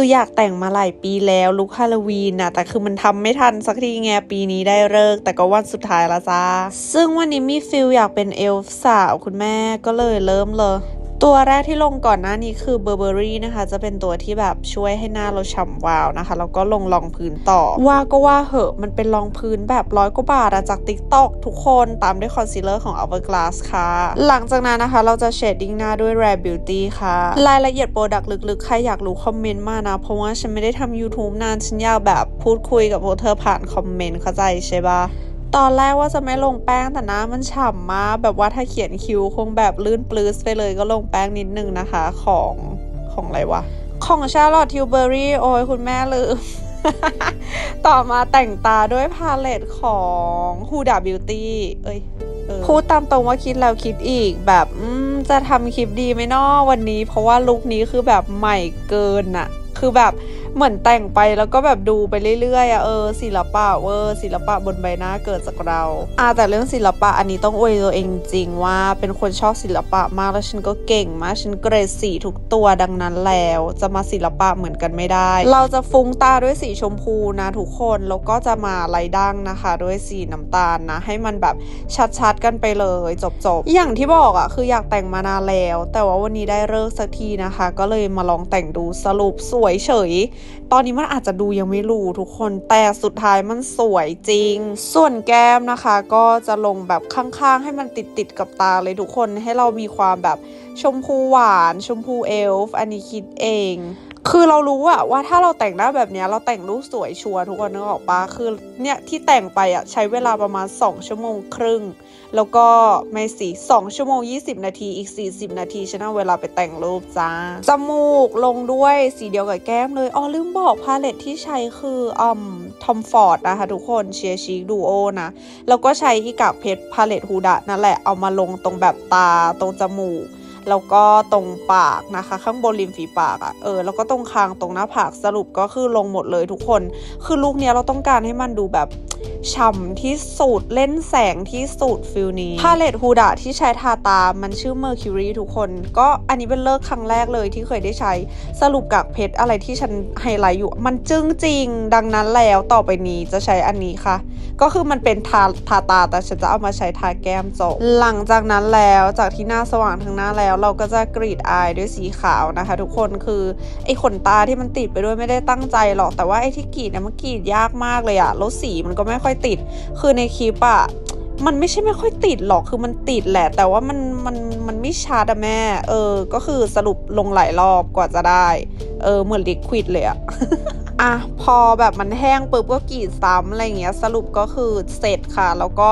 คืออยากแต่งมาหลายปีแล้วลุคฮาโลวีนนะแต่คือมันทำไม่ทันสักทีไงปีนี้ได้เลิก แต่ก็วันสุดท้ายละจ้าซึ่งวันนี้มีฟิลอยากเป็นเอลฟ์สาวคุณแม่ก็เลยเริ่มเลย ตัวแรกที่ลงก่อนหน้านี้คือเบอร์เบอรี่นะคะ จะเป็นตัวที่แบบช่วยให้หน้าเราฉ่ำวาวนะคะ แล้วก็ลงรองพื้นต่อ ว่าก็ว่าเหอะมันเป็นรองพื้นแบบร้อยกว่าบาทจาก t ิ k t o k ทุกคนตามด้วยคอนซีลเลอร์ของ Hourglass ค่ะ หลังจากนั้นนะคะเราจะเชดดิ้งหน้าด้วย Rare Beauty ค่ะ รายละเอียดโปรดักต์ลึกๆ ใครอยากรู้คอมเมนต์มานะ เพราะว่าฉันไม่ได้ทำ YouTube นาน ฉันอยากแบบพูดคุยกับพวกเธอผ่านคอมเมนต์เข้าใจใช่ปะ ตอนแรกว่าจะไม่ลงแป้งแต่หน้ามันฉ่ำมากแบบว่าถ้าเขียนคิ้วคงแบบลื่นปลื้สไปเลยก็ลงแป้งนิดนึงนะคะ ของของอะไรวะ ของชาร์ลอตทิวเบอรี่โอ้ยคุณแม่ลืม ต่อมาแต่งตาด้วยพาเลตของ Huda Beauty เอ้ยออพูดตามตรงว่าคิดแล้วคิดอีกแบบจะทำคลิปดีไหมนาะวันนี้ เพราะว่าลุคนี้คือแบบใหม่เกินอะคือแบบ เหมือนแต่งไปแล้วก็แบบดูไปเรื่อยๆอะเออศิลปะเวอร์ศิลปะบนใบหน้าเกิดจากเราอ่าแต่เรื่องศิลปะอันนี้ต้องอวยตัวเองจริงว่าเป็นคนชอบศิลปะมากแล้วฉันก็เก่งมากฉันเกรดสีทุกตัวดังนั้นแล้ว จะมาศิลปะเหมือนกันไม่ได้ เราจะฟุ้งตาด้วยสีชมพูนะทุกคนแล้วก็จะมาไลดั้งนะคะ ด้วยสีน้ำตาลนะ ให้มันแบบชัดๆกันไปเลยจบๆอย่างที่บอกอะคืออยากแต่งมานานแล้ว แต่ว่าวันนี้ได้เลิกสักทีนะคะ ก็เลยมาลองแต่งดูสรุปสวยเฉยตอนนี้มันอาจจะดูยังไม่รู้ทุกคนแต่สุดท้ายมันสวยจริง ส่วนแก้มนะคะ ก็จะลงแบบข้างๆ ให้มันติดติดๆกับตาเลยทุกคนให้เรามีความแบบชมพูหวาน ชมพูเอลฟ์อันนี้คิดเอง คือเรารู้อะว่าถ้าเราแต่งหน้าแบบนี้เราแต่งรูปสวยชัวร์ทุกคนนึกออกปะคือเนี่ยที่แต่งไปอะใช้เวลาประมาณ 2 ชั่วโมงครึ่ง แล้วก็ไม่สิ2ชั่วโมง 20 นาทีอีก 40 นาทีฉันเอาเวลาไปแต่งรูปจ้า จมูกลงด้วยสีเดียวกับแก้มเลยอ๋อลืมบอกพาเลตที่ใช้คืออืมทอมฟอร์ดนะคะทุกคนเชียร์ชีกดูโอนะแล้วก็ใช้อีกากเพชรพาเลตฮูดะนั่นแหละเอามาลงตรงแบบตาตรงจมูก แล้วก็ตรงปากนะคะ ข้างบนริมฝีปากอะ่ะเออแล้วก็ตรงคางตรงหน้าผากสรุปก็คือลงหมดเลยทุกคน คือลุคเนี้ยเราต้องการให้มันดูแบบ ฉ่ำที่สุดเล่นแสงที่สุดฟิลนี้พาเลตฮูดะที่ใช้ทาตา มันชื่อ Mercury ทุกคน ก็อันนี้เป็นเลิกครั้งแรกเลยที่เคยได้ใช้สรุปกากเพชรอะไรที่ฉันไฮไลท์อยู่ มันจึ้งจริง ดังนั้นแล้วต่อไปนี้จะใช้อันนี้ค่ะ ก็คือมันเป็นทาทาตาแต่ฉันจะเอามาใช้ทาแก้มจบหลังจากนั้นแล้วจากที่หน้าสว่างทั้งหน้าแล้ว เราก็จะกรีดอายด้วยสีขาวนะคะ ทุกคนคือไอ้ขนตาที่มันติดไปด้วยไม่ได้ตั้งใจหรอกแต่ว่าไอ้ที่กรีดเนี่ยมันกรีดยากมากเลยอะแล้วสีมันก็ไม่ค่อยติด คือในคลิปอะมันไม่ใช่ไม่ค่อยติดหรอกคือมันติดแหละ แต่ว่ามันมันมันไม่ชัดอะแม่ เออ ก็คือสรุปลงหลายรอบกว่าจะได้ เออเหมือนลิควิดเลยอะ อะพอแบบมันแห้งปุ๊บก็กรีดซ้ำอะไรเงี้ยสรุปก็คือเสร็จค่ะ แล้วก็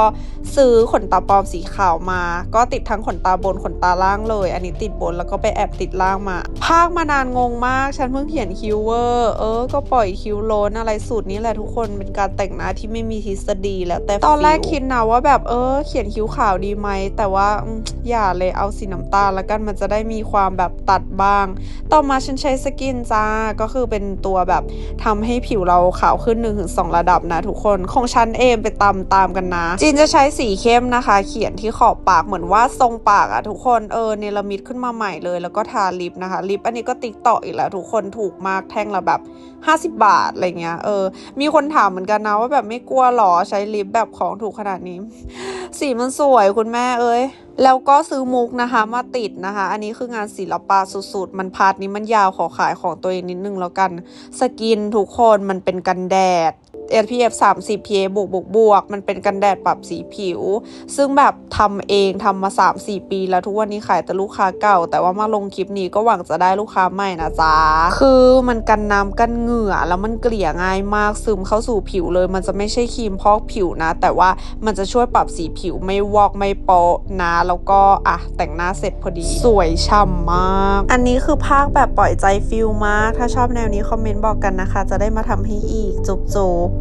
ซื้อขนตาปลอมสีขาวมา ก็ติดทั้งขนตาบนขนตาล่างเลย อันนี้ติดบนแล้วก็ไปแอบติดล่างมา ภาคมานานงงมาก ฉันเพิ่งเขียนคิวเวอร์ เออ ก็ปล่อยคิวโลนอะไรสูตรนี้แหละทุกคนเป็นการแต่งหน้าที่ไม่มีทฤษฎีแล้วแต่ตอนแรกคิดนะว่าแบบเออ เขียนคิ้วขาวดีไหมแต่ว่าออย่าเลยเอาสีน้ำตาลแล้วกันมันจะได้มีความแบบตัดบ้าง ต่อมาฉันใช้สกินจ้าก็คือเป็นตัวแบบทำให้ผิวเราขาวขึ้น 1-2 ระดับนะทุกคน ของฉันเองไปตามตามกันนะ จินจะใช้สีเข้มนะคะ เขียนที่ขอบปากเหมือนว่าทรงปากอะทุกคนเออเนรมิตขึ้นมาใหม่เลย แล้วก็ทาลิปนะคะลิปอันนี้ก็ติ๊กต่ออีกแล้วทุกคนถูกมากแท่งละแบบ 50 บาทอะไรเงี้ยเออ มีคนถามเหมือนกันนะว่าแบบไม่กลัวหรอใช้ลิปแบบของถูกขนาดนี้ สีมันสวยคุณแม่เอ้ย แล้วก็ซื้อมุกนะคะมาติดนะคะ อันนี้คืองานศิลปะสุดๆ มันพาร์ทนี้มันยาวขอขายของตัวเองนิดนึงแล้วกัน สกินทุกคนมันเป็นกันแดด SPF 30 PA บวกบวกบวกมันเป็นกันแดดปรับสีผิว ซึ่งแบบทำเองทำมา 3-4 ปี แล้วทุกวันนี้ขายแต่ลูกค้าเก่า แต่ว่ามาลงคลิปนี้ก็หวังจะได้ลูกค้าใหม่นะจ๊ะ คือมันกันน้ำกันเหงื่อ แล้วมันเกลี่ยง่ายมากซึมเข้าสู่ผิวเลย มันจะไม่ใช่ครีมพอกผิวนะ แต่ว่ามันจะช่วยปรับสีผิวไม่วอกไม่โปะนะ แล้วก็อะแต่งหน้าเสร็จพอดี สวยฉ่ำมาก อันนี้คือภาคแบบปล่อยใจฟิลมาก ถ้าชอบแนวนี้คอมเมนต์บอกกันนะคะ จะได้มาทำให้อีกจุบๆ